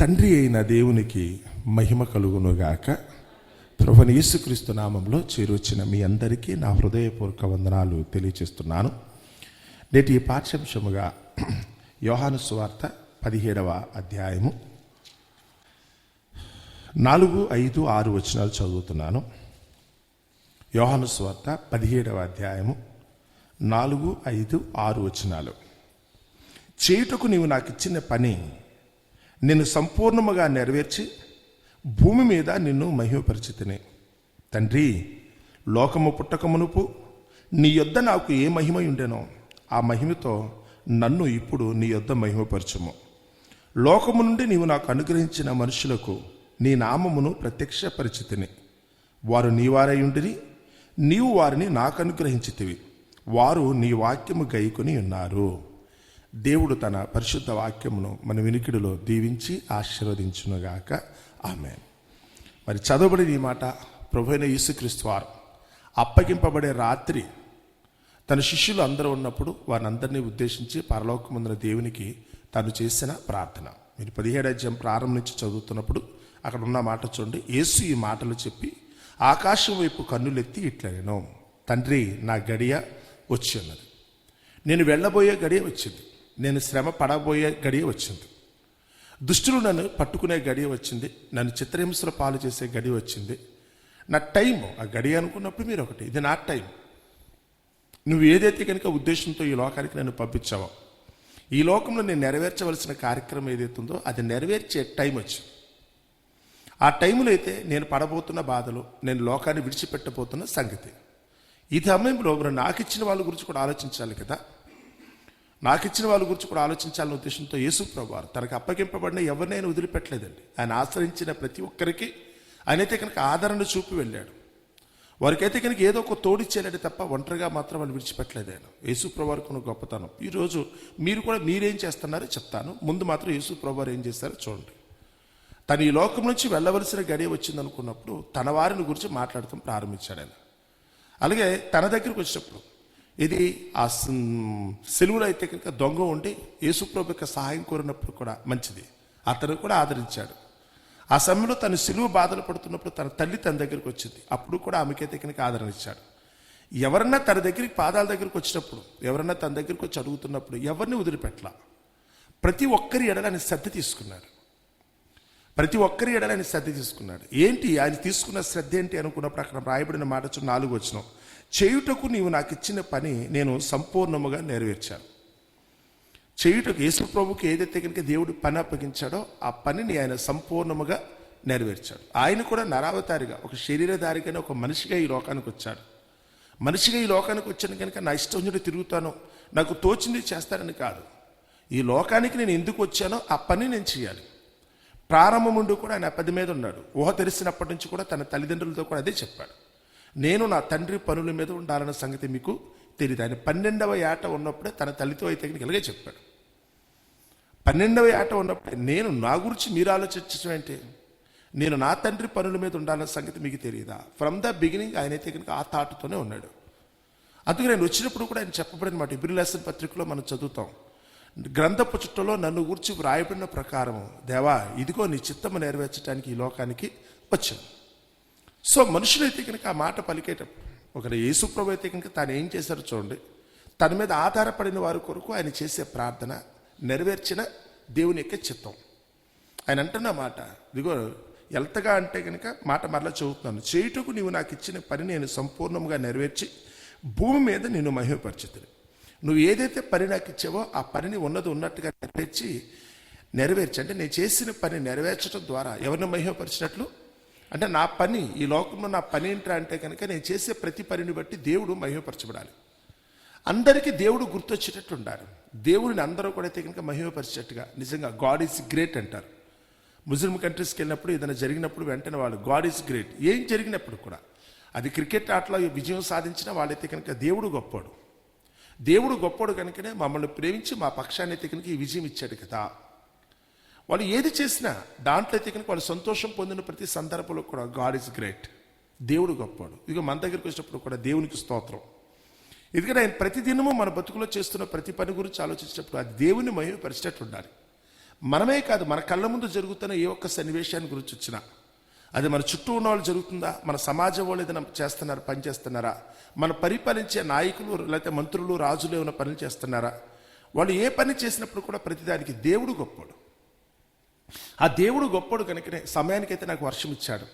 తండ్రి అయిన దేవునికి మహిమ కలుగునుగాక. ప్రభుని యేసుక్రీస్తు నామంలో చేరొచ్చిన మీ అందరికీ నా హృదయపూర్వక వందనాలు తెలియచేస్తున్నాను. నేటి పాఠ్యాంశముగా యోహాను సువార్త పదిహేడవ అధ్యాయము నాలుగు ఐదు ఆరు వచనాలు చదువుతున్నాను. యోహాను సువార్త పదిహేడవ అధ్యాయము నాలుగు ఐదు ఆరు వచనాలు. చేయుటకు నీవు నాకు ఇచ్చిన పని నేను సంపూర్ణముగా నెరవేర్చి భూమి మీద నిన్ను మహిమపరిచితిని. తండ్రి లోకము పుట్టకమునుపు నీ యొద్ద నాకు ఏ మహిమ ఉండెనో ఆ మహిమతో నన్ను ఇప్పుడు నీ యొద్ద మహిమపరచుము. లోకము నుండి నీవు నాకు అనుగ్రహించిన మనుషులకు నీ నామమును ప్రత్యక్షపరిచితిని. వారు నీవారై ఉండిరి నీవు వారిని నాకు అనుగ్రహించితివి వారు నీ వాక్యము గైకొని ఉన్నారు. దేవుడు తన పరిశుద్ధ వాక్యమును మన వినికిడిలో దీవించి ఆశీర్వదించునుగాక. ఆమె మరి చదవబడిన ఈ మాట ప్రభుైన యేసుక్రీస్తు వారు అప్పగింపబడే రాత్రి తన శిష్యులు అందరూ ఉన్నప్పుడు వారిని ఉద్దేశించి పరలోకముందున దేవునికి తను చేసిన ప్రార్థన. మీరు పదిహేడు అధ్యాయం ప్రారంభం నుంచి చదువుతున్నప్పుడు అక్కడ ఉన్న మాట చూడండి. యేసు ఈ మాటలు చెప్పి ఆకాశం వైపు కన్నులెత్తి ఇట్లా నేను తండ్రి నా గడియ వచ్చి ఉన్నది. నేను వెళ్ళబోయే గడియ వచ్చింది. నేను శ్రమ పడబోయే గడియ వచ్చింది. దుష్టులు నన్ను పట్టుకునే గడియ వచ్చింది. నన్ను చిత్రహింసల పాలు చేసే గడియ వచ్చింది. నా టైం ఆ గడియ అనుకున్నప్పుడు మీరు ఒకటి ఇది నా టైం నువ్వు ఏదైతే కనుక ఉద్దేశంతో ఈ లోకానికి నన్ను పంపించావో ఈ లోకంలో నేను నెరవేర్చవలసిన కార్యక్రమం ఏదైతే ఉందో అది నెరవేర్చే టైం వచ్చింది. ఆ టైంలో అయితే నేను పడబోతున్న బాధలు నేను లోకాన్ని విడిచిపెట్టబోతున్న సంగతి. ఈ సమయంలో మరి నాకు ఇచ్చిన వాళ్ళ గురించి కూడా ఆలోచించాలి కదా. నాకు ఇచ్చిన వాళ్ళ గురించి కూడా ఆలోచించాలనే ఉద్దేశంతో యేసు ప్రభు తనకు అప్పగింపబడిన ఎవరినైనా వదిలిపెట్టలేదండి. ఆయన ఆశ్రయించిన ప్రతి ఒక్కరికి ఆయనైతే కనుక ఆదరణ చూపి వెళ్ళాడు. వారికైతే కనుక ఏదో ఒక తోడిచ్చేయాలంటే తప్ప ఒంటరిగా మాత్రం వాళ్ళు విడిచిపెట్టలేదు ఆయన. యేసు ప్రభువారికి ఉన్న గొప్పతనం. ఈరోజు మీరు కూడా మీరేం చేస్తున్నారో చెప్తాను. ముందు మాత్రం యేసు ప్రభువారు ఏం చేస్తారో చూడండి. తను ఈ లోకం నుంచి వెళ్ళవలసిన గడియ వచ్చింది అనుకున్నప్పుడు తన వారిని గురించి మాట్లాడటం ప్రారంభించాడు ఆయన. అలాగే తన దగ్గరికి వచ్చినప్పుడు ఇది ఆ సెలువులో అయితే కనుక దొంగ ఉండి యేసుప్రభు యొక్క సహాయం కోరినప్పుడు కూడా మంచిది. అతను కూడా ఆదరించాడు. ఆ సమయంలో తను సిలువు బాధలు పడుతున్నప్పుడు తన తల్లి తన దగ్గరికి వచ్చింది. అప్పుడు కూడా ఆమెకైతే కనుక ఆదరణ ఇచ్చాడు. ఎవరన్నా తన దగ్గరికి పాదాల దగ్గరికి వచ్చినప్పుడు ఎవరన్నా తన దగ్గరికి వచ్చి అడుగుతున్నప్పుడు ఎవరిని వదిలిపెట్టాల? ప్రతి ఒక్కరి ఎడలని శ్రద్ధ తీసుకున్నాడు. ప్రతి ఒక్కరి ఎడలని శ్రద్ధ తీసుకున్నాడు. ఏంటి? ఆయన తీసుకున్న శ్రద్ధ ఏంటి అనుకున్నప్పుడు అక్కడ రాయబడిన మాట నాలుగు వచ్చినాం చేయుటకు నీవు నాకు ఇచ్చిన పని నేను సంపూర్ణముగా నెరవేర్చాను. చేయుటకు యేసుప్రభుకి ఏదైతే కనుక దేవుడు పని అప్పగించాడో ఆ పనిని ఆయన సంపూర్ణముగా నెరవేర్చాడు. ఆయన కూడా నరావతారిగా ఒక శరీరధారిగానే ఒక మనిషిగా ఈ లోకానికి వచ్చాడు. మనిషిగా ఈ లోకానికి వచ్చాను కనుక నా ఇష్టం వచ్చినట్టు తిరుగుతాను నాకు తోచింది చేస్తానని కాదు. ఈ లోకానికి నేను ఎందుకు వచ్చానో ఆ పని నేను చేయాలి. ప్రారంభం ఉండి కూడా ఆయన పది మీద ఉన్నాడు. ఊహ తెరిసినప్పటి నుంచి కూడా తన తల్లిదండ్రులతో కూడా అదే చెప్పాడు. నేను నా తండ్రి పనుల మీద ఉండాలన్న సంగతి మీకు తెలియదు ఆయన పన్నెండవ ఏట ఉన్నప్పుడే తన తల్లితో అయితే ఇలాగే చెప్పాడు. పన్నెండవ ఏట ఉన్నప్పుడే నేను నా గురించి మీరు ఆలోచించడం ఏంటి? నేను నా తండ్రి పనుల మీద ఉండాలన్న సంగతి మీకు తెలియదా ఫ్రమ్ ద బిగినింగ్ ఆయన అయితే కనుక ఆ తాటుతోనే ఉన్నాడు. అందుకు నేను వచ్చినప్పుడు కూడా ఆయన చెప్పబడిన మాట ఇబ్రిలాసన్ పత్రికలో మనం చదువుతాం. గ్రంథపు చుట్టలో నన్ను గురించి వ్రాయబడిన ప్రకారం దేవా ఇదిగో నీ చిత్తము నెరవేర్చడానికి ఈ లోకానికి వచ్చాను. సో మనుషులైతే కనుక ఆ మాట పలికేటప్పుడు ఒక యేసుప్రభు అయితే కనుక తాను ఏం చేశారో చూడండి. తన మీద ఆధారపడిన వారి కొరకు ఆయన చేసే ప్రార్థన నెరవేర్చిన దేవుని యొక్క చిత్తం. ఆయన అంటున్న మాట ఇదిగో ఎంతగా అంటే కనుక మాట మరలా చదువుతున్నాను చేయుటకు నీవు నాకు ఇచ్చిన పని నేను సంపూర్ణంగా నెరవేర్చి భూమి మీద నేను మహిమపరిచితుని నువ్వు ఏదైతే పని నాకు ఇచ్చావో ఆ పనిని ఉన్నది ఉన్నట్టుగా నెరవేర్చి నెరవేర్చి అంటే నేను చేసిన పని నెరవేర్చడం ద్వారా ఎవరిని మహిమపరిచినట్లు? అంటే నా పని ఈ లోకంలో నా పని ఏంట్రా అంటే కనుక నేను చేసే ప్రతి పనిని బట్టి దేవుడు మహిమపరచబడాలి. అందరికీ దేవుడు గుర్తొచ్చేటట్టు ఉండాలి. దేవుడిని అందరూ కూడా అయితే కనుక మహిమపరిచేటట్టుగా నిజంగా గాడ్ ఈజ్ గ్రేట్ అంటారు. ముస్లిం కంట్రీస్కి వెళ్ళినప్పుడు ఏదైనా జరిగినప్పుడు వెంటనే వాళ్ళు గాడ్ ఈజ్ గ్రేట్ ఏం జరిగినప్పుడు కూడా అది క్రికెట్ ఆటలో విజయం సాధించిన వాళ్ళైతే కనుక దేవుడు గొప్పోడు. దేవుడు గొప్పోడు కనుకనే మమ్మల్ని ప్రేమించి మా పక్షాన్ని అయితే కనుక ఈ విజయం ఇచ్చాడు కదా. వాళ్ళు ఏది చేసినా దాంట్లో అయితే కనుక వాళ్ళు సంతోషం పొందిన ప్రతి సందర్భంలో కూడా గాడ్ ఇస్ గ్రేట్ దేవుడు గొప్పవాడు. ఇక మన దగ్గరికి వచ్చినప్పుడు కూడా దేవునికి స్తోత్రం. ఎందుకంటే ఆయన ప్రతిదినము మన బతుకులో చేస్తున్న ప్రతి పని గురించి ఆలోచించినప్పుడు అది దేవుని మహిమపరిచేటట్టు ఉండాలి. మనమే కాదు మన కళ్ళ ముందు జరుగుతున్న ఏ ఒక్క సన్నివేశాన్ని గురించి వచ్చినా. అది మన చుట్టూ ఉన్న వాళ్ళు జరుగుతుందా? మన సమాజం వాళ్ళు ఏదైనా చేస్తున్నారా? పని చేస్తున్నారా? మన పరిపాలించే నాయకులు లేకపోతే మంత్రులు రాజులు ఏమైనా పనులు చేస్తున్నారా? వాళ్ళు ఏ పని చేసినప్పుడు కూడా ప్రతిదానికి దేవుడు గొప్పడు ఆ దేవుడు గొప్పడు కనుకనే. సమయానికైతే నాకు వర్షం ఇచ్చాడు.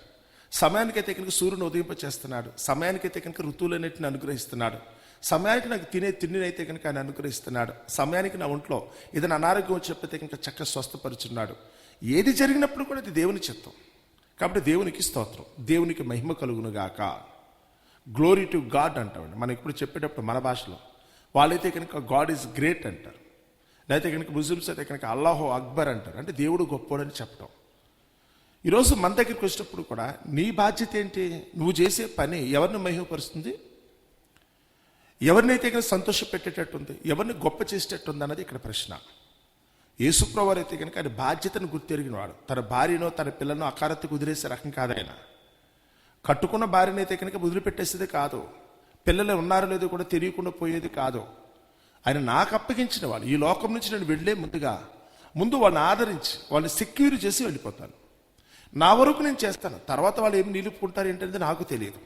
సమయానికైతే కనుక సూర్యుని ఉదయింపచేస్తున్నాడు. సమయానికైతే కనుక ఋతువులన్నింటిని అనుగ్రహిస్తున్నాడు. సమయానికి నాకు తినే తిండినైతే కనుక ఆయన అనుగ్రహిస్తున్నాడు. సమయానికి నా ఒంట్లో ఏదైనా అనారోగ్యం చెప్పితే కనుక చక్కగా స్వస్థపరుచున్నాడు. ఏది జరిగినప్పుడు కూడా అది దేవుని చిత్తం. కాబట్టి దేవునికి స్తోత్రం. దేవునికి మహిమ కలుగును గాక. గ్లోరీ టు గాడ్ అంటామండి. మనం ఇప్పుడు చెప్పేటప్పుడు మన భాషలో. వాళ్ళైతే కనుక గాడ్ ఈజ్ గ్రేట్ అంటారు. లేకపోతే కనుక ముస్లిమ్స్ అయితే కనుక అల్లాహో అక్బర్ అంటారు. అంటే దేవుడు గొప్పోడని చెప్పడం. ఈరోజు మన దగ్గరికి వచ్చినప్పుడు కూడా నీ బాధ్యత ఏంటి? నువ్వు చేసే పని ఎవరిని మహిమపరుస్తుంది? ఎవరినైతే కనుక సంతోష పెట్టేటట్టుంది ఎవరిని గొప్ప చేసేటట్టుంది అన్నది ఇక్కడ ప్రశ్న. యేసుప్రవారు అయితే కనుక ఆయన బాధ్యతను గుర్తెరిగినవాడు. తన భార్యనో తన పిల్లనో అకారత్తి కుదిరేసే రకం కాదాయన కట్టుకున్న భార్యను అయితే కనుక వదిలిపెట్టేసేది కాదు. పిల్లలు ఉన్నారో లేదో కూడా తెలియకుండా పోయేది కాదు. ఆయన నాకు అప్పగించిన వాళ్ళు. ఈ లోకం నుంచి నేను వెళ్ళే ముందుగా ముందు వాళ్ళని ఆదరించి వాళ్ళని సెక్యూర్ చేసి వెళ్ళిపోతాను. నా వరకు నేను చేస్తాను. తర్వాత వాళ్ళు ఏమి నిలుపుకుంటారు ఏంటనేది నాకు తెలియదు.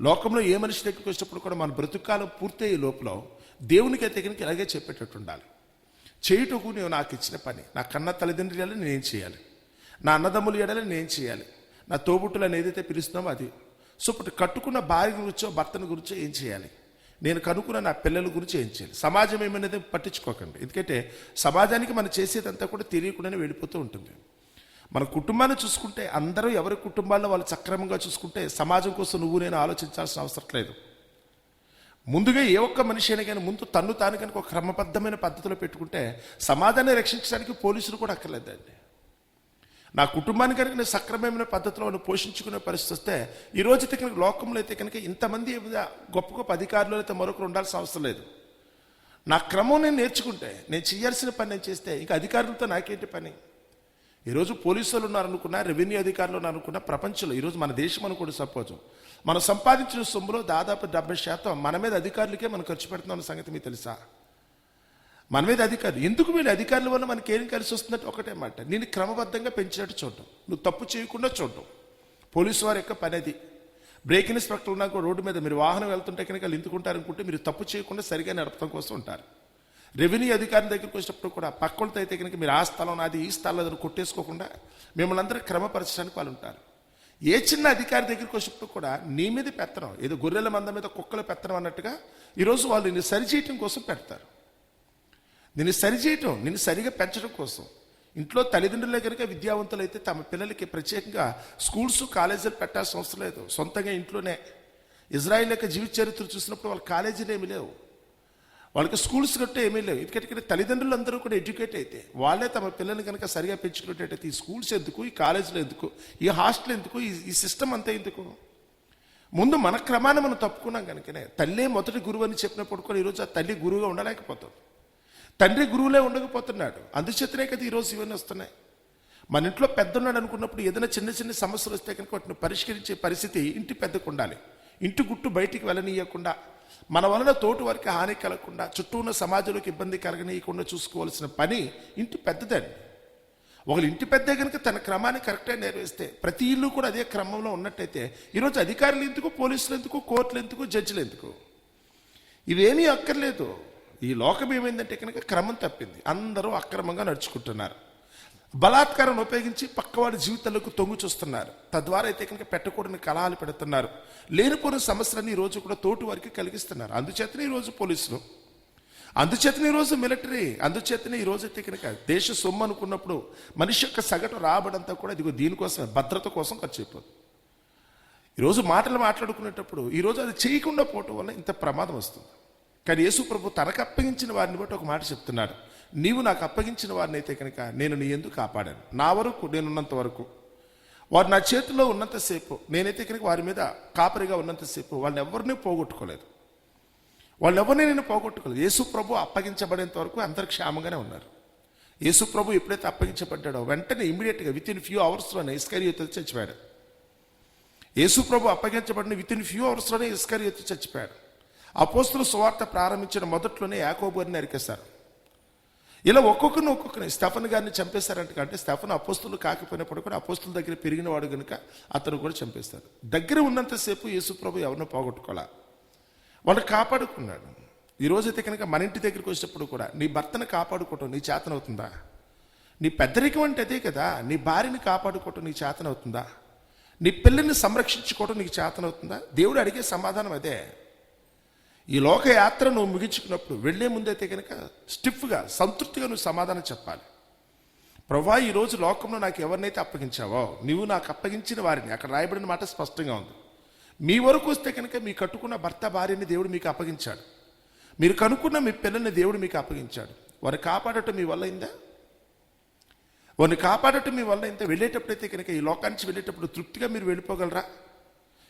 లోకంలో ఏ మనిషి దగ్గరికి వచ్చినప్పుడు కూడా మన బ్రతుకాలం పూర్తయ్యే లోపల దేవునికి అయితే ఇలాగే చెప్పేటట్టు ఉండాలి. చేయుటకు నేను నాకు ఇచ్చిన పని నా కన్న తల్లిదండ్రులు నేను చేయాలి? నా అన్నదమ్ములు ఎడలే నేను చేయాలి? నా తోబుట్టులను ఏదైతే పిలుస్తున్నామో అది. సో ఇప్పుడు కట్టుకున్న భార్య గురించో భర్తను గురించో ఏం చేయాలి? నేను కనుక్కున్న నా పిల్లల గురించి ఏం చేయాలి? సమాజం ఏమనేది పట్టించుకోకండి. ఎందుకంటే సమాజానికి మనం చేసేదంతా కూడా తెలియకుండానే వెళ్ళిపోతూ ఉంటుంది. మన కుటుంబాన్ని చూసుకుంటే అందరూ ఎవరి కుటుంబాల్లో వాళ్ళు సక్రమంగా చూసుకుంటే సమాజం కోసం నువ్వు నేను ఆలోచించాల్సిన అవసరం లేదు. ముందుగా ఏ ఒక్క మనిషి అయినా కానీ ముందు తన్ను తాను కనుక ఒక క్రమబద్ధమైన పద్ధతిలో పెట్టుకుంటే సమాజాన్ని రక్షించడానికి పోలీసులు కూడా అక్కర్లేదండి. నా కుటుంబానికి కనుక నేను సక్రమమైన పద్ధతిలో వాళ్ళు పోషించుకునే పరిస్థితి వస్తే ఈ రోజైతే కనుక లోకంలో అయితే కనుక ఇంతమంది గొప్ప గొప్ప అధికారులు అయితే మరొకరు ఉండాల్సిన అవసరం లేదు. నా క్రమం నేను నేర్చుకుంటే నేను చేయాల్సిన పని నేను చేస్తే ఇంకా అధికారులతో నాకేంటి పని? ఈరోజు పోలీసులు ఉన్నారనుకున్నా రెవెన్యూ అధికారులు ఉన్నారనుకున్నా ప్రపంచంలో ఈరోజు మన దేశం అనుకోండి సపోజ్. మనం సంపాదించిన సొమ్ములో దాదాపు డెబ్బై శాతం మన మీద అధికారులకే మనం ఖర్చు పెడుతున్నాం సంగతి మీకు తెలుసా? మన మీద అధికారులు. ఎందుకు వీళ్ళు అధికారుల వల్ల మనకి ఏం కలిసి వస్తుందంటే ఒకటే మాట. నేను క్రమబద్ధంగా పెంచినట్టు చూడటం. నువ్వు తప్పు చేయకుండా చూడటం. పోలీసు వారి యొక్క పని అది. బ్రేక్ ఇన్స్పెక్టర్ ఉన్నా రోడ్డు మీద మీరు వాహనం వెళ్తుంటే కనుక వాళ్ళు ఎందుకుంటారనుకుంటే మీరు తప్పు చేయకుండా సరిగా నడపడం కోసం ఉంటారు. రెవెన్యూ అధికారుల దగ్గరికి వచ్చినప్పుడు కూడా పక్కలతో అయితే కనుక మీరు ఆ స్థలం నాది ఈ స్థలం అని కొట్టేసుకోకుండా మిమ్మల్ని అందరూ క్రమపరచడానికి వాళ్ళు ఉంటారు. ఏ చిన్న అధికారి దగ్గరికి వచ్చినప్పుడు కూడా నీ మీద పెత్తనం. ఏదో గొర్రెల మంద మీద కుక్కలు పెత్తనం అన్నట్టుగా ఈరోజు వాళ్ళు నిన్ను సరిచేయటం కోసం పెడతారు. నిన్ను సరిచేయటం నిన్ను సరిగా పెంచడం కోసం. ఇంట్లో తల్లిదండ్రులే కనుక విద్యావంతులు అయితే తమ పిల్లలకి ప్రత్యేకంగా స్కూల్స్ కాలేజీలు పెట్టాల్సిన అవసరం లేదు. సొంతంగా ఇంట్లోనే. ఇజ్రాయిల్ యొక్క జీవిత చరిత్ర చూసినప్పుడు వాళ్ళ కాలేజీలు ఏమి లేవు. వాళ్ళకి స్కూల్స్ కట్టే ఏమీ లేవు. ఎందుకంటే తల్లిదండ్రులు అందరూ కూడా ఎడ్యుకేట్ అయితే వాళ్ళే తమ పిల్లల్ని కనుక సరిగా పెంచుకునేటట్టయితే ఈ స్కూల్స్ ఎందుకు ఈ కాలేజీలు ఎందుకు ఈ హాస్టల్ ఎందుకు ఈ ఈ సిస్టమ్ అంతా ఎందుకు? ముందు మన క్రమాన్ని మనం తప్పుకున్నాం కనుకనే. తల్లే మొదటి గురువు అని చెప్పినప్పుడు కూడా ఈరోజు ఆ తల్లి గురువుగా ఉండలేకపోతుంది. తండ్రి గురువులే ఉండకపోతున్నాడు. అందుచేతనే కదా ఈరోజు ఇవన్నీ వస్తున్నాయి. మన ఇంట్లో పెద్దన్నాడు అనుకున్నప్పుడు ఏదైనా చిన్న చిన్న సమస్యలు వస్తే కనుక వాటిని పరిష్కరించే పరిస్థితి ఇంటి పెద్దకు ఉండాలి. ఇంటి గుట్టు బయటికి వెళ్ళనీయకుండా మన వలన తోటి వారికి హాని కలగకుండా చుట్టూ ఉన్న సమాజంలోకి ఇబ్బంది కలగనీయకుండా చూసుకోవాల్సిన పని ఇంటి పెద్దదండి. ఒకళ్ళు ఇంటి పెద్ద కనుక తన క్రమాన్ని కరెక్ట్గా నెరవేస్తే ప్రతి ఇల్లు కూడా అదే క్రమంలో ఉన్నట్టయితే ఈరోజు అధికారులు ఎందుకు పోలీసులు ఎందుకు కోర్టులు ఎందుకు జడ్జిలు ఎందుకు? ఇవేమీ అక్కర్లేదు. ఈ లోకం ఏమైందంటే కనుక క్రమం తప్పింది. అందరూ అక్రమంగా నడుచుకుంటున్నారు. బలాత్కారం ఉపయోగించి పక్కవాడి జీవితాలకు తొంగు చూస్తున్నారు. తద్వారా అయితే కనుక పెట్టకూడని కళాలు పెడుతున్నారు. లేనిపోయిన సమస్యలన్నీ ఈరోజు రోజు కూడా తోటి వారికి కలిగిస్తున్నారు. అందుచేతనే ఈరోజు పోలీసులు అందుచేతనే ఈరోజు మిలిటరీ అందుచేతనే ఈ రోజు అయితే కనుక దేశ సొమ్ము అనుకున్నప్పుడు మనిషి యొక్క సగటు రాబడంతా కూడా ఇదిగో దీనికోసం భద్రత కోసం ఖర్చు అయిపోతుంది ఈరోజు మాటలు మాట్లాడుకునేటప్పుడు ఈరోజు అది చేయకుండా పోవటం వల్ల ఇంత ప్రమాదం వస్తుంది. కానీ యేసు ప్రభు తనకు అప్పగించిన వారిని బట్టి ఒక మాట చెప్తున్నాడు. నీవు నాకు అప్పగించిన వారిని అయితే కనుక నేను నీ ఎందుకు కాపాడాను. నా వరకు నేనున్నంత వరకు. వారు నా చేతిలో ఉన్నంతసేపు నేనైతే కనుక వారి మీద కాపరిగా ఉన్నంతసేపు వాళ్ళని ఎవరిని పోగొట్టుకోలేదు. వాళ్ళు ఎవరిని నేను పోగొట్టుకోలేదు. యేసు ప్రభు అప్పగించబడేంత వరకు అందరు క్షేమంగానే ఉన్నారు. యేసు ప్రభు ఎప్పుడైతే అప్పగించబడ్డాడో వెంటనే ఇమీడియట్గా విత్ ఇన్ ఫ్యూ అవర్స్లోనే ఇస్కరియోతో చచ్చిపోయాడు. యేసు ప్రభు అప్పగించబడిన విత్ ఇన్ ఫ్యూ అవర్స్లోనే ఇస్కరియోతో చచ్చిపోయాడు. అపోస్తుల సువార్త ప్రారంభించిన మొదట్లోనే యాకోబోరిని నరికేశారు ఇలా ఒక్కొక్కరిని ఒక్కొక్కరిని స్టెఫన్ గారిని చంపేశారంట అంటే స్టెఫన్ అపోస్తులు కాకపోయినప్పుడు కూడా అపోస్తుల దగ్గర పెరిగినవాడు కనుక అతను కూడా చంపేస్తారు దగ్గర ఉన్నంతసేపు యేసుప్రభు ఎవరినో పోగొట్టుకోలే? వాళ్ళు కాపాడుకున్నాడు. ఈరోజైతే కనుక మన ఇంటి దగ్గరికి వచ్చేటప్పుడు కూడా నీ భర్తను కాపాడుకోవటం నీ చేతనవుతుందా నీ పెద్దరికం అంటే అదే కదా నీ భార్యని కాపాడుకోవటం నీ చేతనవుతుందా నీ పిల్లల్ని సంరక్షించుకోవటం నీకు చేతనవుతుందా దేవుడు అడిగే సమాధానం అదే. ఈ లోకయాత్ర నువ్వు ముగించుకున్నప్పుడు వెళ్ళే ముందైతే కనుక స్టిఫ్గా సంతృప్తిగా నువ్వు సమాధానం చెప్పాలి. ప్రభా ఈ రోజు లోకంలో నాకు ఎవరినైతే అప్పగించావో నువ్వు నాకు అప్పగించిన వారిని. అక్కడ రాయబడిన మాట స్పష్టంగా ఉంది. మీ వరకు వస్తే కనుక మీ కట్టుకున్న భర్త భార్యని దేవుడు మీకు అప్పగించాడు. మీరు కనుక్కున్న మీ పిల్లల్ని దేవుడు మీకు అప్పగించాడు. వారిని కాపాడటం మీ వల్ల అయిందా? వారిని కాపాడటం మీ వల్ల ఇంత వెళ్ళేటప్పుడైతే కనుక ఈ లోకానికి వెళ్ళేటప్పుడు తృప్తిగా మీరు వెళ్ళిపోగలరా?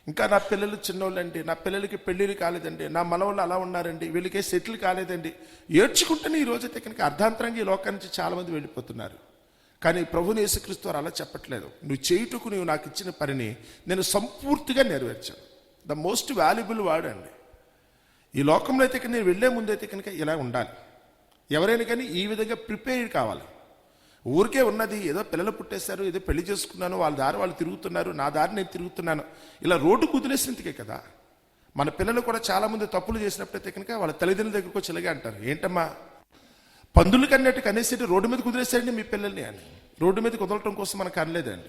ఇంకా నా పిల్లలు చిన్నోళ్ళండి నా పిల్లలకి పెళ్ళిళ్ళు కాలేదండి నా మనవాళ్ళు అలా ఉన్నారండి వీళ్ళకి సెటిల్ కాలేదండి. ఏడ్చుకుంటేనే ఈ రోజు కనుక అర్ధాంతరంగా ఈ లోకానికి నుంచి చాలామంది వెళ్ళిపోతున్నారు. కానీ ప్రభుని యేసుక్రీస్తు వారు అలా చెప్పట్లేదు. నువ్వు చేయుటకు నువ్వు నాకు ఇచ్చిన పనిని నేను సంపూర్తిగా నెరవేర్చాను. ద మోస్ట్ వాల్యుబుల్ వర్డ్ అండి. ఈ లోకంలో అయితే కనుక నేను వెళ్ళే ముందైతే కనుక ఇలా ఉండాలి. ఎవరైనా కానీ ఈ విధంగా ప్రిపేర్డ్ కావాలి. ఊరికే ఉన్నది ఏదో పిల్లలు పుట్టేశారు ఏదో పెళ్ళి చేసుకున్నాను వాళ్ళ దారి వాళ్ళు తిరుగుతున్నారు నా దారి నేను తిరుగుతున్నాను. ఇలా రోడ్డు కుదిలేసినందుకే కదా. మన పిల్లలు కూడా చాలామంది తప్పులు చేసినప్పుడైతే కనుక వాళ్ళ తల్లిదండ్రుల దగ్గరకు వచ్చి ఇలాగే అంటారు. ఏంటమ్మా? పందులు కన్నట్టు కనేసి రోడ్డు మీద కుదిరేసారండి మీ పిల్లల్ని అని. రోడ్డు మీద కుదలటం కోసం మనకు అనలేదండి.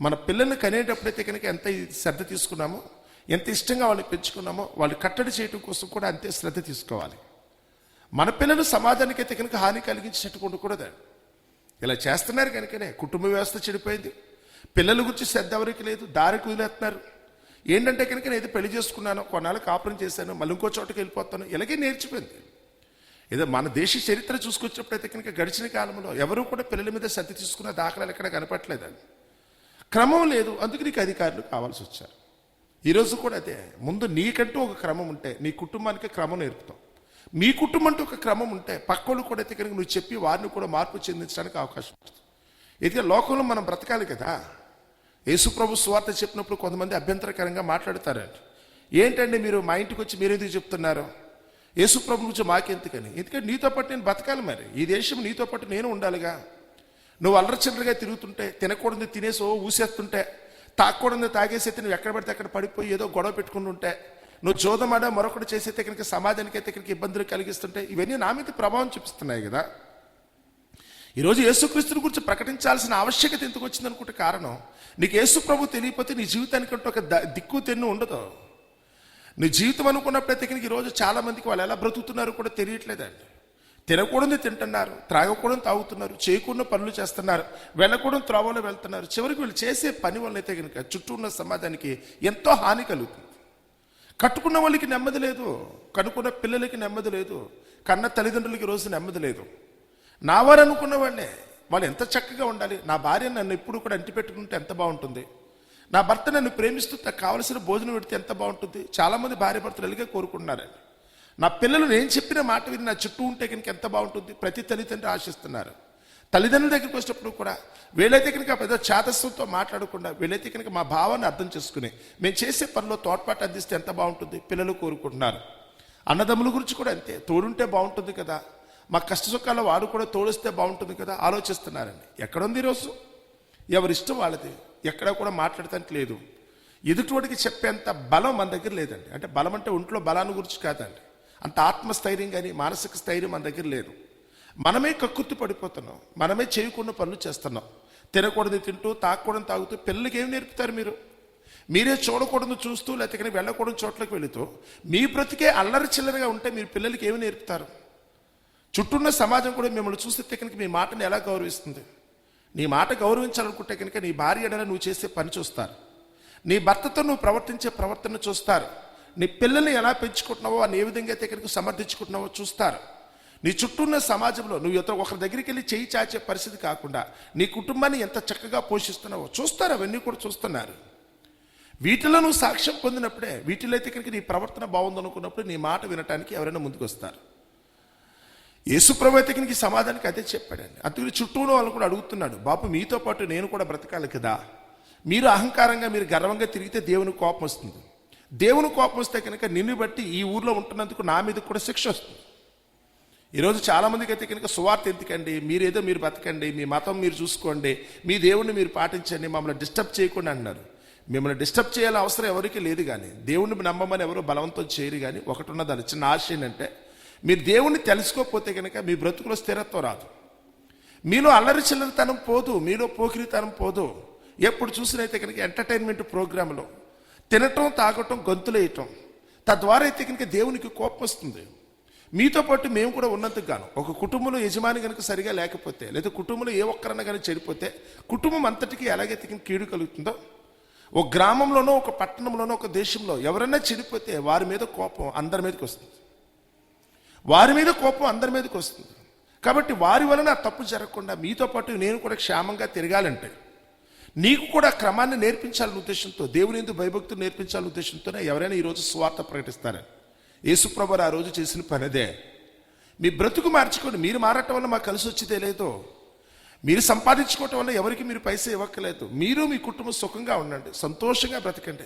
మన పిల్లల్ని కనేటప్పుడైతే కనుక ఎంత శ్రద్ధ తీసుకున్నామో ఎంత ఇష్టంగా వాళ్ళని పెంచుకున్నామో వాళ్ళు కట్టడి చేయడం కోసం కూడా అంతే శ్రద్ధ తీసుకోవాలి. మన పిల్లలు సమాజానికి కనుక హాని కలిగించినట్టు ఉండకూడదండి. ఇలా చేస్తున్నారు కనుకనే. కుటుంబ వ్యవస్థ చెడిపోయింది. పిల్లల గురించి శ్రద్ధ ఎవరికి లేదు. దారి కుదిలేస్తున్నారు ఏంటంటే కనుక నేను ఏదో పెళ్ళి చేసుకున్నాను కొన్నాళ్ళు కాపురం చేశాను మళ్ళీ ఇంకో చోటకి వెళ్ళిపోతాను ఇలాగే నేర్చిపోయింది. ఏదో మన దేశ చరిత్ర చూసుకొచ్చినప్పుడైతే కనుక గడిచిన కాలంలో ఎవరు కూడా పిల్లల మీద శ్రద్ధ తీసుకున్న దాఖలాలు ఎక్కడ కనపట్లేదని క్రమం లేదు. అందుకు నీకు అధికారులు కావాల్సి వచ్చారు. ఈరోజు కూడా అదే. ముందు నీకంటూ ఒక క్రమం ఉంటే నీ కుటుంబానికి క్రమం నేర్పుతాం. మీ కుటుంబం అంటే ఒక క్రమం ఉంటే పక్కోళ్ళు కూడా అయితే కనుక నువ్వు చెప్పి వారిని కూడా మార్పు చెందించడానికి అవకాశం ఉంటుంది. అయితే లోకంలో మనం బ్రతకాలి కదా. యేసుప్రభు స్వార్థ చెప్పినప్పుడు కొంతమంది అభ్యంతరకరంగా మాట్లాడతారండి ఏంటండి మీరు మా ఇంటికి వచ్చి మీరు ఎందుకు చెప్తున్నారు? యేసుప్రభు నుంచి మాకెందుకని? ఎందుకంటే నీతో పాటు నేను బతకాలి మరి. ఈ దేశం నీతో పాటు నేను ఉండాలిగా. నువ్వు అల్లరచిల్లరగా తిరుగుతుంటే తినకూడదు తినేసి ఓ ఊసేస్తుంటే తాగకూడదు తాగేసి నువ్వు ఎక్కడ పడితే అక్కడ పడిపోయి ఏదో గొడవ పెట్టుకుంటుంటే నువ్వు చోదమాడ మరొకటి చేసే కనుక సమాజానికి అయితే ఇబ్బందులు కలిగిస్తుంటే ఇవన్నీ నా మీద ప్రభావం చూపిస్తున్నాయి కదా. ఈరోజు యేసుక్రీస్తుని గురించి ప్రకటించాల్సిన ఆవశ్యకత ఎందుకు వచ్చింది అనుకుంటే కారణం నీకు యేసు ప్రభు తెలియకపోతే నీ జీవితానికి ఒక ద- దిక్కు తెన్ను ఉండదు. నీ జీవితం అనుకున్నప్పుడైతే ఈరోజు చాలా మందికి వాళ్ళు ఎలా బ్రతుకుతున్నారో కూడా తెలియట్లేదండి. తినకూడదు తింటున్నారు త్రాగకూడదు తాగుతున్నారు చేయకుండా పనులు చేస్తున్నారు వెళ్ళకూడదు త్రోవలో వెళ్తున్నారు. చివరికి వీళ్ళు చేసే పని వల్ల అయితే కనుక చుట్టూ ఉన్న సమాజానికి ఎంతో హాని కలుగుతుంది. కట్టుకున్న వాళ్ళకి నెమ్మది లేదు కనుక్కున్న పిల్లలకి నెమ్మది లేదు కన్న తల్లిదండ్రులకి రోజు నెమ్మది లేదు. నా వారు అనుకున్న వాళ్ళే వాళ్ళు ఎంత చక్కగా ఉండాలి నా భార్య నన్ను ఎప్పుడు కూడా అంటి పెట్టుకుంటే ఎంత బాగుంటుంది నా భర్త నన్ను ప్రేమిస్తూ తనకు కావలసిన భోజనం పెడితే ఎంత బాగుంటుంది చాలామంది భార్య భర్తలు ఇలాగే కోరుకుంటున్నారండి. నా పిల్లలు నేను చెప్పిన మాట విని నా చుట్టూ ఉంటే కనుక ఎంత బాగుంటుంది ప్రతి తల్లిదండ్రి ఆశిస్తున్నారు. తల్లిదండ్రుల దగ్గరికి వచ్చినప్పుడు కూడా వీళ్ళైతే కనుక పెద్ద చేతస్సుతో మాట్లాడకుండా వీళ్ళైతే కనుక మా భావాన్ని అర్థం చేసుకుని మేము చేసే పనిలో తోడ్పాటు అందిస్తే ఎంత బాగుంటుంది? పిల్లలు కోరుకుంటున్నారు. అన్నదమ్ముల గురించి కూడా అంతే. తోడుంటే బాగుంటుంది కదా. మా కష్ట సుఖాల్లో వాడు కూడా తోడిస్తే బాగుంటుంది కదా ఆలోచిస్తున్నారండి. ఎక్కడుంది ఈరోజు ఎవరి ఇష్టం వాళ్ళది? ఎక్కడ కూడా మాట్లాడటానికి లేదు. ఎదుటివాడికి చెప్పేంత బలం మన దగ్గర లేదండి. అంటే బలం అంటే ఒంట్లో బలాన్ని గురించి కాదండి. అంత ఆత్మస్థైర్యం కానీ మానసిక స్థైర్యం మన దగ్గర లేదు. మనమే కక్కుర్తి పడిపోతున్నాం. మనమే చేయకుండా పనులు చేస్తున్నాం. తినకూడదు తింటూ తాగకూడదు తాగుతూ పిల్లలకి ఏం నేర్పుతారు మీరు? మీరే చూడకూడదు చూస్తూ లేకపోతే వెళ్ళకూడదు చోట్లకి వెళుతూ మీ బ్రతికే అల్లరి చిల్లరగా ఉంటే మీరు పిల్లలకి ఏమి నేర్పుతారు? చుట్టూన్న సమాజం కూడా మిమ్మల్ని చూస్తే కనుక మీ మాటను ఎలా గౌరవిస్తుంది? నీ మాట గౌరవించాలనుకుంటే కనుక నీ భార్య ఎడల నువ్వు చేసే పని చూస్తారు. నీ భర్తతో నువ్వు ప్రవర్తించే ప్రవర్తన చూస్తారు. నీ పిల్లల్ని ఎలా పెంచుకుంటున్నావో అని ఏ విధంగా అయితే కనుక సమర్థించుకుంటున్నావో చూస్తారు. నీ చుట్టూ ఉన్న సమాజంలో నువ్వు ఇతర ఒకరి దగ్గరికి వెళ్ళి చేయి చాచే పరిస్థితి కాకుండా నీ కుటుంబాన్ని ఎంత చక్కగా పోషిస్తున్నావో చూస్తారు? అవన్నీ కూడా చూస్తున్నారు. వీటిలో నువ్వు సాక్ష్యం పొందినప్పుడే వీటిలో అయితే కనుక నీ ప్రవర్తన బాగుందనుకున్నప్పుడు నీ మాట వినటానికి ఎవరైనా ముందుకు వస్తారు. యేసుప్రభు అయితే కనుక సమాధానికి అదే చెప్పాడండి. అందుకని చుట్టూ వాళ్ళు కూడా అడుగుతున్నాడు. బాపు మీతో పాటు నేను కూడా బ్రతకాలి కదా. మీరు అహంకారంగా మీరు గర్వంగా తిరిగితే దేవుని కోపం వస్తుంది. దేవుని కోపం వస్తే కనుక నిన్ను బట్టి ఈ ఊర్లో ఉంటున్నందుకు నా మీద కూడా శిక్ష వస్తుంది. ఈరోజు చాలామందికి అయితే కనుక సువార్త ఎందుకండి? మీరేదో మీరు బతకండి మీ మతం మీరు చూసుకోండి మీ దేవుణ్ణి మీరు పాటించండి మమ్మల్ని డిస్టర్బ్ చేయకుండా అంటున్నారు మిమ్మల్ని డిస్టర్బ్ చేయాలని అవసరం ఎవరికి లేదు కానీ దేవుణ్ణి నమ్మమని ఎవరు బలవంతం చేయరు కానీ ఒకటి ఉన్నది చిన్న ఆశ ఏంటంటే మీరు దేవుణ్ణి తెలుసుకోకపోతే కనుక మీ బ్రతుకులో స్థిరత్వం రాదు. మీలో అల్లరి చిల్లరితనం పోదు మీలో పోకిరితనం పోదు. ఎప్పుడు చూసినైతే కనుక ఎంటర్టైన్మెంట్ ప్రోగ్రాంలో తినటం తాగటం గొంతులేయటం తద్వారా అయితే కనుక దేవునికి కోపం వస్తుంది. మీతో పాటు మేము కూడా ఉన్నందుకు గాను ఒక కుటుంబంలో యజమాని కనుక సరిగా లేకపోతే లేదా కుటుంబంలో ఏ ఒక్కరన్నా కానీ చెడిపోతే కుటుంబం అంతటికి ఎలాగైతే కీడు కలుగుతుందో ఒక గ్రామంలోనో ఒక పట్టణంలోనో ఒక దేశంలో ఎవరైనా చెడిపోతే వారి మీద కోపం అందరి మీదకి వస్తుంది. వారి మీద కోపం అందరి మీదకి వస్తుంది. కాబట్టి వారి వలన ఆ తప్పు జరగకుండా మీతో పాటు నేను కూడా క్షేమంగా తిరగాలంటే నీకు కూడా క్రమాన్ని నేర్పించాలనే ఉద్దేశంతో దేవుని ఎందుకు భయభక్తులు నేర్పించాలనే ఉద్దేశంతోనే ఎవరైనా ఈరోజు స్వార్థ ప్రకటిస్తారని. యేసుప్రభు ఆ రోజు చేసిన పనిదే. మీ బ్రతుకు మార్చుకోండి. మీరు మారటం వల్ల మాకు కలిసి వచ్చేదే లేదో. మీరు సంపాదించుకోవటం వల్ల ఎవరికి మీరు పైసా ఇవ్వక్కలేదు మీరు మీ కుటుంబం సుఖంగా ఉండండి. సంతోషంగా బ్రతకండి.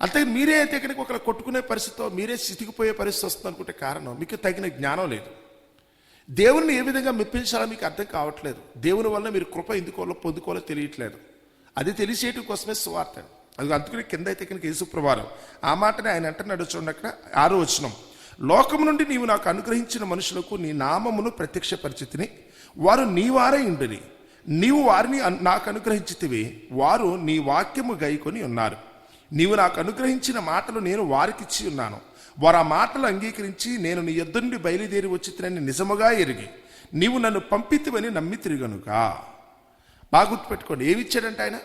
అంతే మీరే అయితే కనుక ఒకరు కొట్టుకునే పరిస్థితితో మీరే స్థితికిపోయే పరిస్థితి వస్తుంది అనుకుంటే కారణం మీకు తగిన జ్ఞానం లేదు. దేవుని ఏ విధంగా మెప్పించాలో మీకు అర్థం కావట్లేదు. దేవుని వల్ల మీరు కృప ఎందుకోవాలో పొందుకోవాలో తెలియట్లేదు. అది తెలిసేయటం కోసమే సువార్త అది అందుకని కింద అయితే కనుక యేసుప్రభారం ఆ మాటని ఆయన అంటున్నాడు చూడండి అక్కడ ఆరో వచనం. లోకము నుండి నీవు నాకు అనుగ్రహించిన మనుషులకు నీ నామమును ప్రత్యక్ష పరిచితిని వారు నీ వారే ఉండిని నీవు వారిని నాకు అనుగ్రహించితివి. వారు నీ వాక్యము గైకొని ఉన్నారు. నీవు నాకు అనుగ్రహించిన మాటలు నేను వారికిచ్చి ఉన్నాను. వారు ఆ మాటలు అంగీకరించి నేను నీ యొద్ద నుండి బయలుదేరి వచ్చినని నిజముగా ఎరిగి. నీవు నన్ను పంపితివని నమ్మి తిరిగనుక బాగా గుర్తుపెట్టుకోండి. ఏమిచ్చాడంటే ఆయన?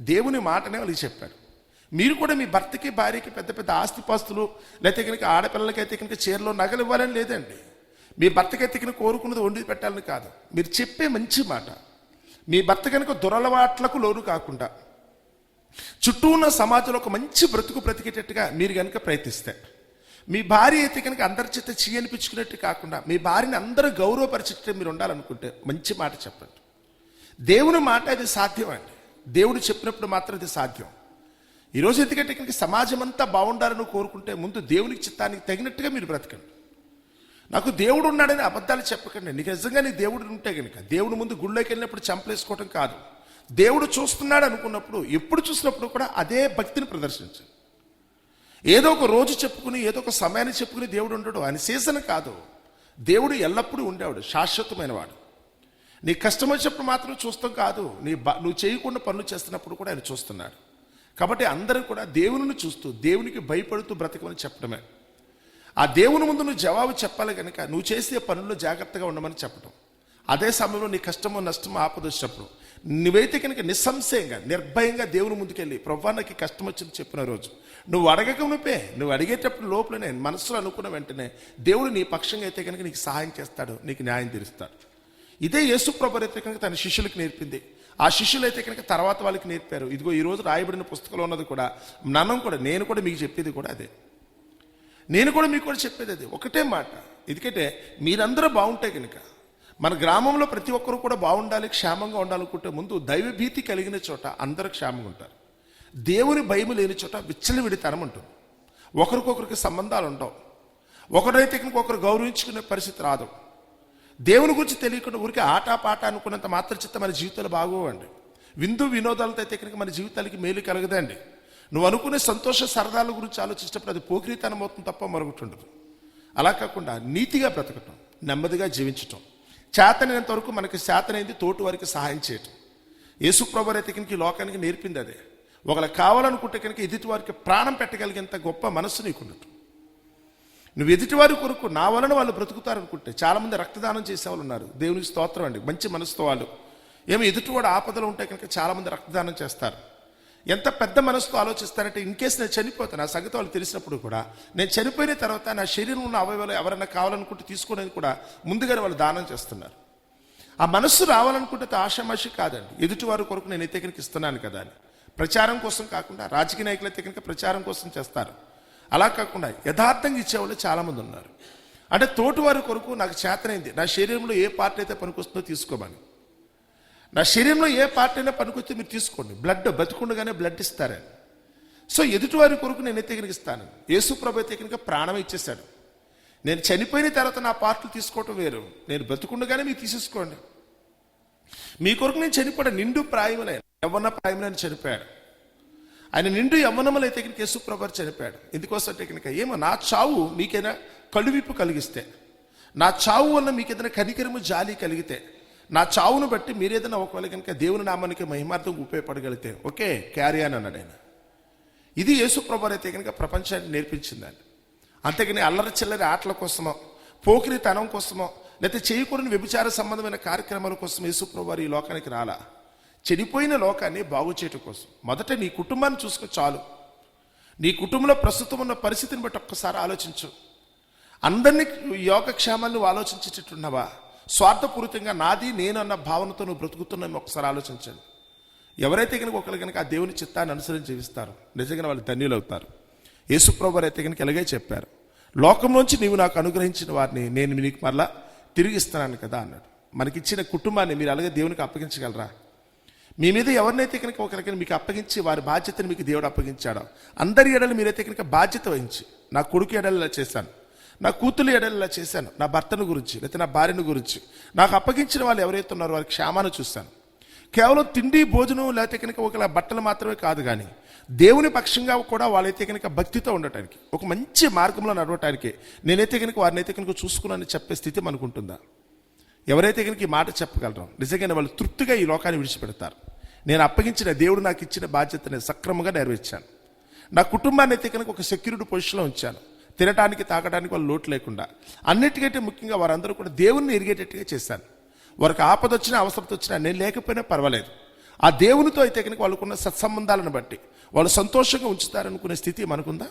దేవుని మాటనే వాళ్ళకి చెప్పాడు. మీరు కూడా మీ భర్తకి భార్యకి పెద్ద పెద్ద ఆస్తిపాస్తులు లేకపోతే కనుక ఆడపిల్లలకైతే కనుక చీరలో నగలు ఇవ్వాలని లేదండి. మీ భర్తకైతే కనుక కోరుకున్నది వండి పెట్టాలని కాదు. మీరు చెప్పే మంచి మాట. మీ భర్త కనుక దురలవాట్లకు లోను కాకుండా చుట్టూ ఉన్న సమాజంలో ఒక మంచి బ్రతుకు బ్రతికేటట్టుగా మీరు కనుక ప్రయత్నిస్తే మీ భార్య అయితే కనుక అందరి చేత చీ అనిపించుకున్నట్టు కాకుండా మీ భార్యని అందరూ గౌరవపరిచేటట్టు మీరు ఉండాలనుకుంటే మంచి మాట చెప్పండి. దేవుని మాట అది సాధ్యం అండి దేవుడు చెప్పినప్పుడు మాత్రం అది సాధ్యం. ఈరోజు ఎందుకంటే ఇక్కడికి సమాజం అంతా బాగుండాలని కోరుకుంటే ముందు దేవునికి చిత్తానికి తగినట్టుగా మీరు బ్రతకండి. నాకు దేవుడు ఉన్నాడని అబద్ధాలు చెప్పకండి. నీకు నిజంగా నీ దేవుడు ఉంటే కనుక దేవుడు ముందు గుళ్ళోకి వెళ్ళినప్పుడు చంపలేసుకోవటం కాదు. దేవుడు చూస్తున్నాడు అనుకున్నప్పుడు ఎప్పుడు చూసినప్పుడు కూడా అదే భక్తిని ప్రదర్శించండి ఏదో ఒక రోజు చెప్పుకుని ఏదో ఒక సమయాన్ని చెప్పుకుని దేవుడు ఉండడు. అని సీజన్ కాదు. దేవుడు ఎల్లప్పుడూ ఉండేవాడు శాశ్వతమైన వాడు నీ కష్టం వచ్చినప్పుడు మాత్రం చూస్తాం కాదు. నీ బ- నువ్వు చేయకుండా పనులు చేస్తున్నప్పుడు కూడా ఆయన చూస్తున్నాడు. కాబట్టి అందరూ కూడా దేవుని చూస్తూ దేవునికి భయపడుతూ బ్రతకమని చెప్పడమే. ఆ దేవుని ముందు నువ్వు జవాబు చెప్పాలి కనుక నువ్వు చేసే పనుల్లో జాగ్రత్తగా ఉండమని చెప్పడం అదే సమయంలో నీ కష్టమో నష్టమో ఆపద వచ్చినప్పుడు నువ్వైతే కనుక నిస్సంశయంగా నిర్భయంగా దేవుని ముందుకెళ్ళి ప్రవ్వా నాకు కష్టం వచ్చింది చెప్పిన రోజు. నువ్వు అడగక నువ్వే నువ్వు అడిగేటప్పుడు లోపలనే మనసులో అనుకున్న వెంటనే దేవుడు నీ పక్షంగా అయితే కనుక నీకు సహాయం చేస్తాడు నీకు న్యాయం తీరుస్తాడు. ఇదే యేసు ప్రభు అయితే కనుక తన శిష్యులకు నేర్పింది. ఆ శిష్యులు అయితే కనుక తర్వాత వాళ్ళకి నేర్పారు. ఇదిగో ఈ రోజు రాయబడిన పుస్తకంలో ఉన్నది కూడా నన్ను కూడా నేను కూడా మీకు చెప్పేది కూడా అదే. నేను కూడా మీకు కూడా చెప్పేది అది. ఒకటే మాట. ఎందుకంటే మీరందరూ బాగుంటే కనుక మన గ్రామంలో ప్రతి ఒక్కరు కూడా బాగుండాలి క్షేమంగా ఉండాలనుకుంటే ముందు దైవభీతి కలిగిన చోట అందరూ క్షేమంగా ఉంటారు. దేవుని భయం లేని చోట విచ్చలవిడితనం ఉంటుంది. ఒకరికొకరికి సంబంధాలు ఉండవు. ఒకరైతే ఇంకొకరు గౌరవించుకునే పరిస్థితి రాదు. దేవుని గురించి తెలియకుండా ఊరికే ఆట పాట అనుకున్నంత మాత్ర చిత్త మన జీవితాలు బాగోవండి. విందు వినోదాలతో అయితే కనుక మన జీవితాలకి మేలు కలగదండి. నువ్వు అనుకునే సంతోష సరదాల గురించి ఆలోచించినప్పుడు అది పోకిరితనం అవుతుంది తప్ప మరొకటి ఉండదు. అలా కాకుండా నీతిగా బ్రతకటం నెమ్మదిగా జీవించటం చేతనైనంత వరకు మనకి చేతనైంది తోటి వారికి సహాయం చేయటం. యేసుప్రభు అయితే కనుక ఈ లోకానికి నేర్పింది అదే. ఒకళ్ళు కావాలనుకుంటే కనుక ఎదుటి వారికి ప్రాణం పెట్టగలిగేంత గొప్ప మనస్సు నీకున్నట్టు. నువ్వు ఎదుటివారి కొరకు నా వలన వాళ్ళు బ్రతుకుతారు అనుకుంటే చాలామంది రక్తదానం చేసే వాళ్ళు ఉన్నారు. దేవునికి స్తోత్రం అండి. మంచి మనసుతో వాళ్ళు. ఏమి ఎదుటివాడు ఆపదలు ఉంటే కనుక చాలామంది రక్తదానం చేస్తారు. ఎంత పెద్ద మనసుతో ఆలోచిస్తారంటే ఇన్ కేసు నేను చనిపోతాను ఆ సంగతి వాళ్ళు తెలిసినప్పుడు కూడా నేను చనిపోయిన తర్వాత నా శరీరం ఉన్న అవయవాలు ఎవరైనా కావాలనుకుంటే తీసుకోవడానికి కూడా ముందుగానే వాళ్ళు దానం చేస్తున్నారు. ఆ మనస్సు రావాలనుకుంటే ఆషామాషి కాదండి. ఎదుటివారి కొరకు నేను అయితే కనుక ఇస్తున్నాను కదా అని. ప్రచారం కోసం కాకుండా రాజకీయ నాయకులు అయితే కనుక ప్రచారం కోసం చేస్తారు. అలా కాకుండా యథార్థంగా ఇచ్చేవాళ్ళు చాలామంది ఉన్నారు. అంటే తోటివారి కొరకు నాకు చేతనైంది. నా శరీరంలో ఏ పార్ట్ అయితే పనికొస్తుందో తీసుకోమని. నా శరీరంలో ఏ పార్ట్ అయినా పనికొస్తే మీరు తీసుకోండి. బ్లడ్ బతికుండగానే బ్లడ్ ఇస్తారని సో ఎదుటివారి కొరకు నేను అయితే ఇస్తాను. యేసు ప్రభు కనుక ప్రాణం ఇచ్చేశాడు. నేను చనిపోయిన తర్వాత నా పార్ట్లు తీసుకోవటం వేరు. నేను బ్రతుకుండగానే మీరు తీసేసుకోండి. మీ కొరకు నేను చనిపోయాను నిండు ప్రాయములైన ఎవరన్నా ప్రాయములైన చనిపోయాడు ఆయన నిండు యవ్వనములైతే కనుక యేసుప్రభు చనిపోయాడు. ఎందుకోసం అంటే కనుక ఏమో నా చావు మీకైనా కలువిప్పు కలిగిస్తే నా చావు వల్ల మీకు ఏదైనా కనికరము జాలి కలిగితే నా చావును బట్టి మీరేదైనా ఒకవేళ కనుక దేవుని నామానికి మహిమార్థం ఉపయోగపడగలిగితే ఓకే క్యారీ అని అన్నాడు ఆయన. ఇది యేసుప్రభు అయితే కనుక ప్రపంచానికి నేర్పించిందండి. అంతేగాని అల్లరి చిల్లరి ఆటల కోసమో పోకిరితనం కోసమో లేకపోతే చేయకూడని వ్యభిచార సంబంధమైన కార్యక్రమాల కోసం యేసుప్రభు ఈ లోకానికి రాలా. చెడిపోయిన లోకాన్ని బాగు చేయటం కోసం. మొదట నీ కుటుంబాన్ని చూసుకో చాలు. నీ కుటుంబంలో ప్రస్తుతం ఉన్న పరిస్థితిని బట్టి ఒక్కసారి ఆలోచించు. అందరినీ యోగక్షేమాన్ని నువ్వు ఆలోచించేటట్టున్నావా? స్వార్థపూరితంగా నాది నేను అన్న భావనతో నువ్వు బ్రతుకుతున్నావు ఒకసారి ఆలోచించండి. ఎవరైతే కనుక ఒకరు కనుక ఆ దేవుని చిత్తాన్ని అనుసరించి జీవిస్తారు నిజంగా వాళ్ళు ధన్యులు అవుతారు యేసుప్రభు అయితే కనుక ఇలాగే చెప్పారు. లోకంలోంచి నీవు నాకు అనుగ్రహించిన వారిని నేను నీకు మరలా తిరిగి ఇస్తున్నాను కదా అన్నాడు. మనకిచ్చిన కుటుంబాన్ని మీరు అలాగే దేవునికి అప్పగించగలరా? మీ మీద ఎవరినైతే కనుక ఒకరికి మీకు అప్పగించి వారి బాధ్యతను మీకు దేవుడు అప్పగించాడో అందరి ఎడలు మీరైతే కనుక బాధ్యత వహించి నా కొడుకు ఎడలు చేశాను నా కూతురు ఎడలు ఇలా చేశాను నా భర్తను గురించి లేకపోతే నా భార్యను గురించి నాకు అప్పగించిన వాళ్ళు ఎవరైతే ఉన్నారో వారి క్షేమాన్ని చూశాను. కేవలం తిండి భోజనం లేకపోతే కనుక ఒక బట్టలు మాత్రమే కాదు కానీ దేవుని పక్షంగా కూడా వాళ్ళైతే కనుక భక్తితో ఉండటానికి ఒక మంచి మార్గంలో నడవటానికి నేనైతే కనుక వారినైతే కనుక చూసుకున్నానని చెప్పే స్థితి మనకుంటుందా? ఎవరైతే కనుక ఈ మాట చెప్పగలరో నిజంగానే వాళ్ళు తృప్తిగా ఈ లోకాన్ని విడిచిపెడతారు. నేను అప్పగించిన దేవుడు నాకు ఇచ్చిన బాధ్యతని సక్రమంగా నెరవేర్చాను. నా కుటుంబాన్ని అయితే కనుక ఒక సెక్యూరిటీ పొజిషన్లో ఉంచాను. తినటానికి తాగడానికి వాళ్ళు లోటు లేకుండా. అన్నిటికంటే ముఖ్యంగా వారందరూ కూడా దేవుణ్ణి ఎరిగేటట్టుగా చేశాను. వారికి ఆపద వచ్చినా అవసరత వచ్చినా నేను లేకపోయినా పర్వాలేదు. ఆ దేవునితో అయితే కనుక వాళ్ళకున్న సత్సంబంధాలను బట్టి వాళ్ళు సంతోషంగా ఉంచుతారనుకునే స్థితి మనకుందా?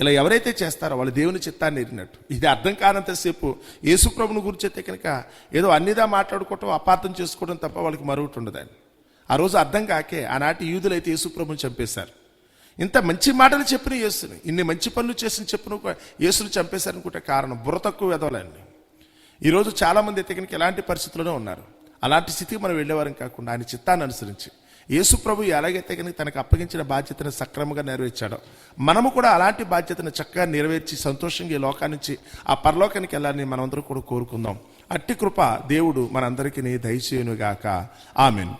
ఇలా ఎవరైతే చేస్తారో వాళ్ళు దేవుని చిత్తాన్ని ఎరిగినట్టు. ఇది అర్థం కానంతసేపు యేసుప్రభుని గురించి అయితే కనుక ఏదో అన్నిదా మాట్లాడుకోవటం అపార్థం చేసుకోవడం తప్ప వాళ్ళకి మరొకటి ఉండదని ఆ రోజు అర్థం కాకే ఆనాటి యూదులైతే యేసుప్రభుని చంపేశారు. ఇంత మంచి మాటలు చెప్పిన యేసుని ఇన్ని మంచి పనులు చేసిన చెప్పిన యేసుని చంపేశారనుకుంటే కారణం బుర్ర తక్కువ వెదవలండి. ఈరోజు చాలామంది అయితే కనుక ఎలాంటి పరిస్థితుల్లోనే ఉన్నారు. అలాంటి స్థితికి మనం వెళ్ళేవారం కాకుండా ఆయన చిత్తాన్ని అనుసరించి యేసుప్రభు ఎలాగైతే కనుక తనకు అప్పగించిన బాధ్యతను సక్రమంగా నెరవేర్చాడో మనము కూడా అలాంటి బాధ్యతను చక్కగా నెరవేర్చి సంతోషంగా ఈ లోకానికి ఆ పరలోకానికి వెళ్ళాలని మనమందరం కూడా కోరుకుందాం. అట్టి కృప దేవుడు మనందరికీ దయచేయునుగాక. ఆమెన్.